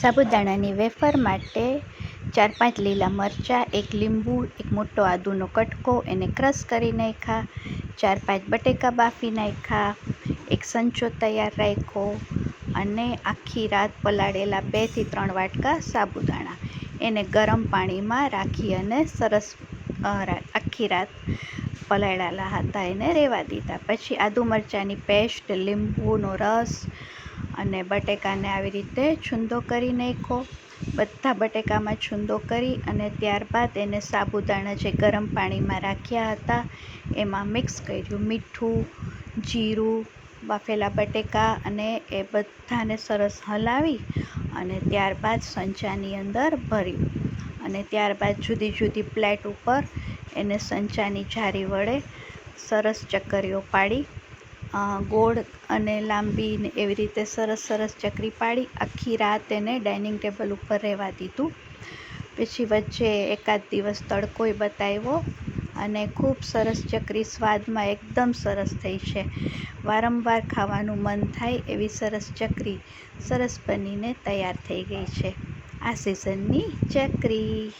સાબુદાણાની wafer માટે ચાર પાંચ લીલા મરચાં, એક લીંબુ, એક મોટો આદુનો કટકો, એને ક્રશ કરી નાખ્યા. ચાર પાંચ બટેકા બાફી નાખ્યા. એક સંચો તૈયાર રાખ્યો અને આખી રાત પલાળેલા બેથી ત્રણ વાટકા સાબુદાણા એને ગરમ પાણીમાં રાખી અને સરસ આખી રાત પલાળેલા હતા. એને રહેવા દીધા. પછી આદુ મરચાંની પેસ્ટ, લીંબુનો રસ અને બટેકાને આવી રીતે છૂંદો કરી નાખ્યો બધા બટેકામાં છૂંદો કરી અને ત્યારબાદ એને સાબુદાણા જે ગરમ પાણીમાં રાખ્યા હતા, એમાં મિક્સ કર્યું. મીઠું, જીરું, બાફેલા બટેકા અને એ બધાને સરસ હલાવી અને ત્યારબાદ સંચાની અંદર ભર્યું. અને ત્યારબાદ જુદી જુદી પ્લેટ ઉપર એને સંચાની જારી વડે સરસ ચક્કરીઓ પાડી ગોળ અને લાંબી ને એવી રીતે સરસ સરસ ચકરી પાડી. આખી રાત એને ડાઇનિંગ ટેબલ ઉપર રહેવા દીધું. પછી વચ્ચે એકાદ દિવસ તડકોય બતાવ્યો અને ખૂબ સરસ ચકરી સ્વાદમાં એકદમ સરસ થઈ છે. વારંવાર ખાવાનું મન થાય એવી સરસ ચકરી સરસ બનીને તૈયાર થઈ ગઈ છે. આ સિઝનની ચકરી.